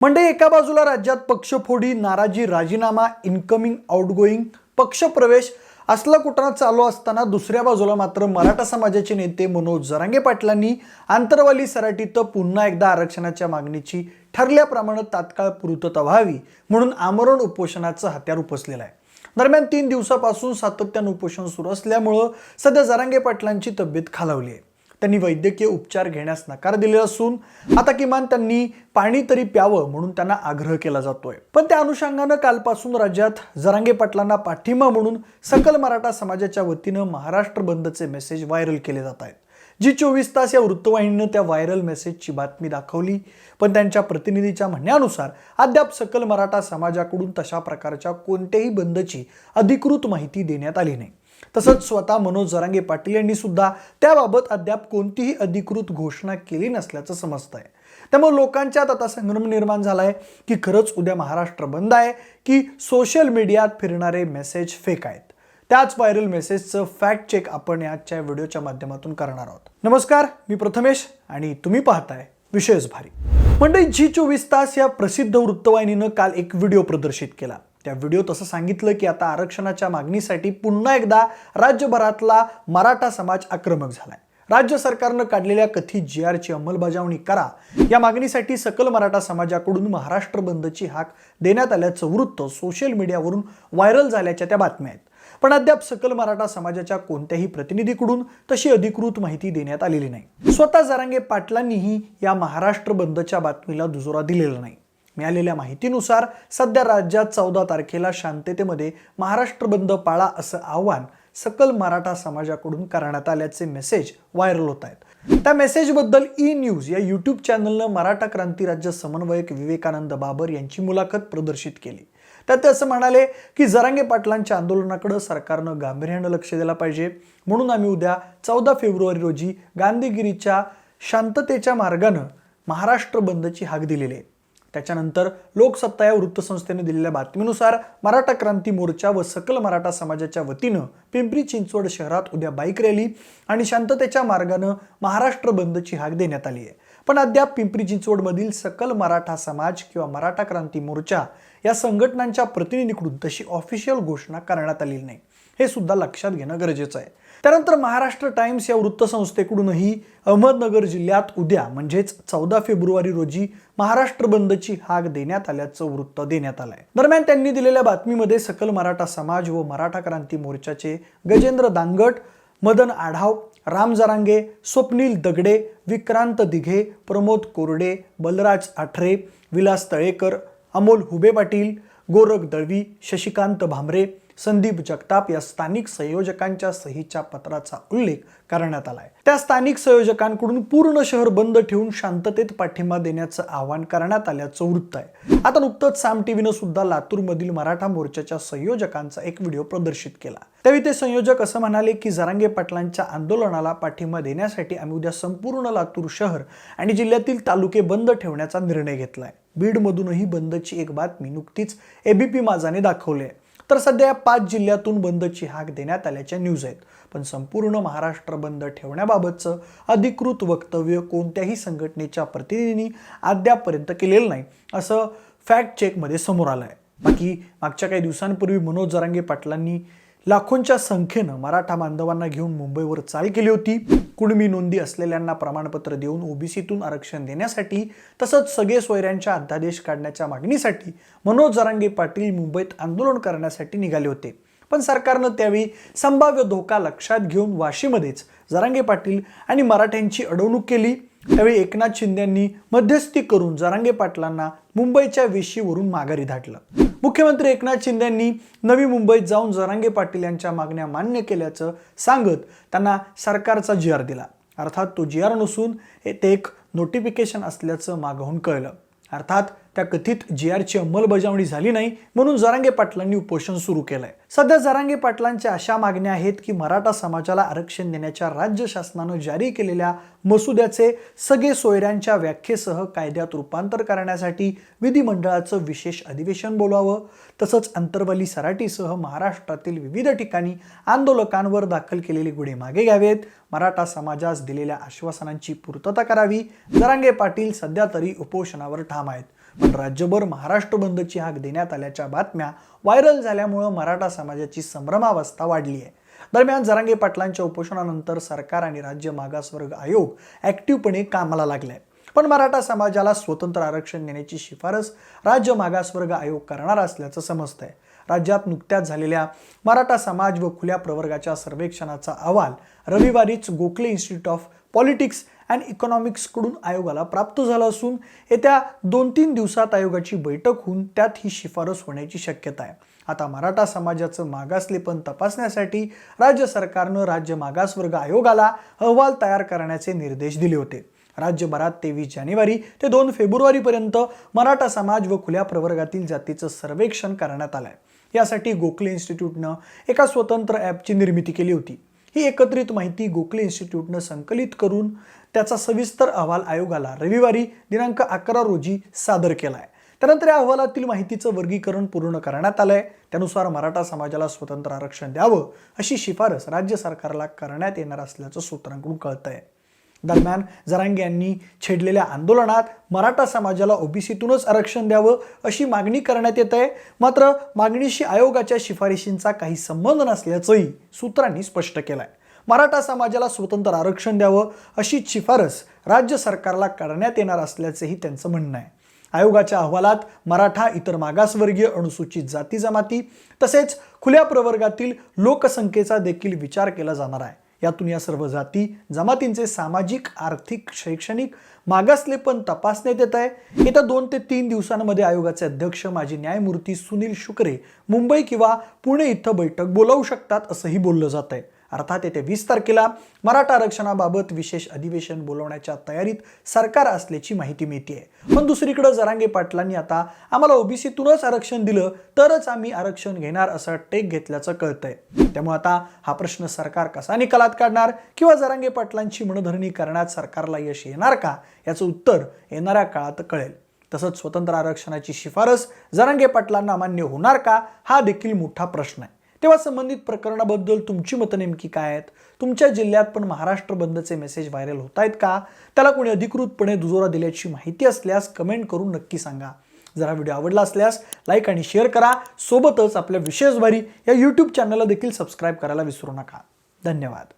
म्हणजे एका बाजूला राज्यात पक्षफोडी नाराजी राजीनामा इन्कमिंग आउटगोईंग पक्षप्रवेश असला कुठला चालू असताना दुसऱ्या बाजूला मात्र मराठा समाजाचे नेते मनोज जरांगे पाटलांनी आंतरवाली सराटीत पुन्हा एकदा आरक्षणाच्या मागणीची ठरल्याप्रमाणे तात्काळ पूर्तता व्हावी म्हणून आमरण उपोषणाचं हत्यार उपसलेलं आहे. दरम्यान तीन दिवसापासून सातत्यानं उपोषण सुरू असल्यामुळं सध्या जरांगे पाटलांची तब्येत खालावली आहे. त्यांनी वैद्यकीय उपचार घेण्यास नकार दिले असून आता किमान त्यांनी पाणी तरी प्यावं म्हणून त्यांना आग्रह केला जातोय. पण त्या अनुषंगानं कालपासून राज्यात जरांगे पाटलांना पाठिंबा म्हणून सकल मराठा समाजाच्या वतीनं महाराष्ट्र बंदचे मेसेज व्हायरल केले जात आहेत. जी चोवीस तास या वृत्तवाहिनीनं त्या व्हायरल मेसेजची बातमी दाखवली पण त्यांच्या प्रतिनिधीच्या म्हणण्यानुसार अद्याप सकल मराठा समाजाकडून तशा प्रकारच्या कोणत्याही बंदची अधिकृत माहिती देण्यात आली नाही. तसंच स्वतः मनोज जरांगे पाटील यांनी सुद्धा त्याबाबत अद्याप कोणतीही अधिकृत घोषणा केली नसल्याचं समजत आहे त्यामुळे लोकांच्यात आता संभ्रम निर्माण झाला आहे की खरंच उद्या महाराष्ट्र बंद आहे की सोशल मीडियात फिरणारे मेसेज फेक आहेत. त्याच व्हायरल मेसेजचं फॅक्ट चेक आपण याच्या व्हिडिओच्या माध्यमातून करणार आहोत. नमस्कार मी प्रथमेश आणि तुम्ही पाहताय विशेष भारी. म्हणजे जी चोवीस तास या प्रसिद्ध वृत्तवाहिनीनं काल एक व्हिडिओ प्रदर्शित केला. त्या व्हिडिओत असं सांगितलं की आता आरक्षणाच्या मागणीसाठी पुन्हा एकदा राज्यभरातला मराठा समाज आक्रमक झालाय. राज्य सरकारनं काढलेल्या कथित जी आरची अंमलबजावणी करा. या मागणीसाठी सकल मराठा समाजाकडून महाराष्ट्र बंदची हाक देण्यात आल्याचं वृत्त सोशल मीडियावरून व्हायरल झाल्याच्या त्या बातम्या आहेत. पण अद्याप सकल मराठा समाजाच्या कोणत्याही प्रतिनिधीकडून तशी अधिकृत माहिती देण्यात आलेली नाही. स्वतः जरांगे पाटलांनीही या महाराष्ट्र बंदच्या बातमीला दुजोरा दिलेला नाही. मिळालेल्या माहितीनुसार सध्या राज्यात चौदा तारखेला शांततेमध्ये महाराष्ट्र बंद पाळा असं आव्हान सकल मराठा समाजाकडून करण्यात आल्याचे मेसेज व्हायरल होत आहेत. त्या मेसेजबद्दल ई न्यूज या यूट्यूब चॅनलनं मराठा क्रांती राज्य समन्वयक विवेकानंद बाबर यांची मुलाखत प्रदर्शित केली. त्यात ते असं म्हणाले की जरांगे पाटलांच्या आंदोलनाकडे सरकारनं गांभीर्यानं लक्ष दिलं पाहिजे. म्हणून आम्ही उद्या चौदा फेब्रुवारी रोजी गांधीगिरीच्या शांततेच्या मार्गानं महाराष्ट्र बंदची हाक दिलेली आहे. त्याच्यानंतर लोकसत्ता या वृत्तसंस्थेने दिलेल्या बातमीनुसार मराठा क्रांती मोर्चा व सकल मराठा समाजाच्या वतीनं पिंपरी चिंचवड शहरात उद्या बाईक रॅली आणि शांततेच्या मार्गानं महाराष्ट्र बंदची हाक देण्यात आली आहे. पण अद्याप पिंपरी चिंचवडमधील सकल मराठा समाज किंवा मराठा क्रांती मोर्चा या संघटनांच्या प्रतिनिधीकडून तशी ऑफिशियल घोषणा करण्यात आलेली नाही. हे सुद्धा लक्षात घेणं गरजेचं आहे. त्यानंतर महाराष्ट्र टाइम्स या वृत्तसंस्थेकडूनही अहमदनगर जिल्ह्यात उद्या म्हणजेच चौदा फेब्रुवारी रोजी महाराष्ट्र बंदची हाक देण्यात आल्याचं वृत्त देण्यात आलंय. दरम्यान त्यांनी दिलेल्या बातमीमध्ये सकल मराठा समाज व मराठा क्रांती मोर्चाचे गजेंद्र दांगट मदन आढाव राम जरांगे स्वप्नील दगडे विक्रांत दिघे प्रमोद कोरडे बलराज आठरे विलास तळेकर अमोल हुबे पाटील गोरख दळवी शशिकांत भामरे संदीप जगताप या स्थानिक संयोजकांच्या सहीच्या पत्राचा उल्लेख करण्यात आलाय. त्या स्थानिक संयोजकांकडून पूर्ण शहर बंद ठेवून शांततेत पाठिंबा देण्याचं आवाहन करण्यात आल्याचं वृत्त आहे. आता नुकतंच साम टीव्हीनं सुद्धा लातूरमधील मराठा मोर्चाच्या संयोजकांचा एक व्हिडिओ प्रदर्शित केला. त्यावेळी ते संयोजक असं म्हणाले की जरांगे पाटलांच्या आंदोलनाला पाठिंबा देण्यासाठी आम्ही उद्या संपूर्ण लातूर शहर आणि जिल्ह्यातील तालुके बंद ठेवण्याचा निर्णय घेतलाय. बीडमधूनही बंदची एक बातमी नुकतीच एबीपी माझाने दाखवली आहे तर सध्या या पाच जिल्ह्यातून बंदची हाक देण्यात आल्याच्या न्यूज आहेत. पण संपूर्ण महाराष्ट्र बंद ठेवण्याबाबतचं अधिकृत वक्तव्य कोणत्याही संघटनेच्या प्रतिनिधींनी अद्यापर्यंत केलेलं नाही असं फॅक्ट चेकमध्ये समोर आलं आहे बाकी मागच्या काही दिवसांपूर्वी मनोज जरांगे पाटलांनी लाखोंच्या संख्येनं मराठा बांधवांना घेऊन मुंबईवर चाल केली होती. कुणबी नोंदी असलेल्यांना प्रमाणपत्र देऊन ओबीसीतून आरक्षण देण्यासाठी तसंच सगळे सोयऱ्यांच्या अध्यादेश काढण्याच्या मागणीसाठी मनोज जरांगे पाटील मुंबईत आंदोलन करण्यासाठी निघाले होते. पण सरकारनं त्यावेळी संभाव्य धोका लक्षात घेऊन वाशीमध्येच जरांगे पाटील आणि मराठ्यांची अडवणूक केली. त्यावेळी एकनाथ शिंदेंनी मध्यस्थी करून जरांगे पाटलांना मुंबईच्या वेशीवरून माघारी धाडलं. मुख्यमंत्री एकनाथ शिंदे यांनी नवी मुंबईत जाऊन जरांगे पाटील यांच्या मागण्या मान्य केल्याचं सांगत त्यांना सरकारचा जी आर दिला. अर्थात तो जी आर नसून ते एक नोटिफिकेशन असल्याचं मागवून कळलं. अर्थात त्या कथित जी आरची अंमलबजावणी झाली नाही म्हणून जरांगे पाटलांनी उपोषण सुरू केलंय. सध्या जरांगे पाटलांच्या अशा मागण्या आहेत की मराठा समाजाला आरक्षण देण्याच्या राज्य शासनानं जारी केलेल्या मसुद्याचे सगळे सोयऱ्यांच्या व्याख्येसह कायद्यात रूपांतर करण्यासाठी विधिमंडळाचं विशेष अधिवेशन बोलावं तसंच अंतर्वली सराटीसह महाराष्ट्रातील विविध ठिकाणी आंदोलकांवर दाखल केलेले गुन्हे मागे घ्यावेत. मराठा समाजास दिलेल्या आश्वासनांची पूर्तता करावी. जरांगे पाटील सध्या तरी उपोषणावर ठाम आहेत. पण राज्यभर महाराष्ट्र बंदची हाक देण्यात आल्याच्या बातम्या व्हायरल झाल्यामुळं मराठा समाजाची संभ्रमावस्था वाढली आहे दरम्यान जरांगे पाटलांच्या उपोषणानंतर सरकार आणि राज्य मागासवर्ग आयोग ॲक्टिव्हपणे कामाला लागलाय. पण मराठा समाजाला स्वतंत्र आरक्षण देण्याची शिफारस राज्य मागासवर्ग आयोग करणार असल्याचं समजतंय. राज्यात नुकत्याच झालेल्या मराठा समाज व खुल्या प्रवर्गाच्या सर्वेक्षणाचा अहवाल रविवारीच Gokhale institute of politics and इकॉनॉमिक्सकडून आयोगाला प्राप्त झाला असून येत्या दोन तीन दिवसात आयोगाची बैठक होऊन त्यात ही शिफारस होण्याची शक्यता आहे. आता मराठा समाजाचं मागासलेपण तपासण्यासाठी राज्य सरकारनं राज्य मागासवर्ग आयोगाला अहवाल तयार करण्याचे निर्देश दिले होते. राज्यभरात तेवीस जानेवारी ते दोन फेब्रुवारीपर्यंत मराठा समाज व खुल्या प्रवर्गातील जातीचं सर्वेक्षण करण्यात आलंय. यासाठी गोखले इन्स्टिट्यूटनं एका स्वतंत्र ॲपची निर्मिती केली होती. ही एकत्रित माहिती गोखले इन्स्टिट्यूटनं संकलित करून त्याचा सविस्तर अहवाल आयोगाला रविवारी दिनांक अकरा रोजी सादर केला आहे त्यानंतर या अहवालातील माहितीचं वर्गीकरण पूर्ण करण्यात आलं आहे त्यानुसार मराठा समाजाला स्वतंत्र आरक्षण द्यावं अशी शिफारस राज्य सरकारला करण्यात येणार असल्याचं सूत्रांकडून कळतं आहे दरम्यान जरांगे यांनी छेडलेल्या आंदोलनात मराठा समाजाला ओबीसीतूनच आरक्षण द्यावं अशी मागणी करण्यात येत आहे मात्र मागणीशी आयोगाच्या शिफारशींचा काही संबंध नसल्याचंही सूत्रांनी स्पष्ट केलं आहे मराठा समाजाला स्वतंत्र आरक्षण द्यावं अशी शिफारस राज्य सरकारला करण्यात येणार असल्याचंही त्यांचं म्हणणं आहे. आयोगाच्या अहवालात मराठा इतर मागासवर्गीय अनुसूचित जाती जमाती तसेच खुल्या प्रवर्गातील लोकसंख्येचा देखील विचार केला जाणार आहे. यातून या सर्व जाती जमातींचे सामाजिक आर्थिक शैक्षणिक मागासलेपण तपासण्यात येत आहे. येत्या दोन ते तीन दिवसांमध्ये आयोगाचे अध्यक्ष माजी न्यायमूर्ती सुनील शुक्रे मुंबई किंवा पुणे इथं बैठक बोलावू शकतात असंही बोललं जात आहे. अर्थात येत्या वीस तारखेला मराठा आरक्षणाबाबत विशेष अधिवेशन बोलवण्याच्या तयारीत सरकार असल्याची माहिती मिळते पण दुसरीकडे जरांगे पाटलांनी आता आम्हाला ओबीसीतूनच आरक्षण दिलं तरच आम्ही आरक्षण घेणार असं टेक घेतल्याचं कळतंय. त्यामुळे आता हा प्रश्न सरकार कसा निकालात काढणार किंवा जरांगे पाटलांची मनधरणी करण्यात सरकारला यश येणार का? याचं उत्तर येणाऱ्या काळात कळेल. तसंच स्वतंत्र आरक्षणाची शिफारस जरांगे पाटलांना मान्य होणार का? हा देखील मोठा प्रश्न आहे. तेव्हा संबंधित प्रकरणाबद्दल तुमची मतं नेमकी काय आहेत? तुमच्या जिल्ह्यात पण महाराष्ट्र बंदचे मेसेज व्हायरल होत आहेत का? त्याला कोणी अधिकृतपणे दुजोरा दिल्याची माहिती असल्यास कमेंट करून नक्की सांगा. जर हा व्हिडिओ आवडला असल्यास लाईक आणि शेअर करा. सोबतच आपल्या विशेष भारी या यूट्यूब चॅनलला देखील सबस्क्राईब करायला विसरू नका. धन्यवाद.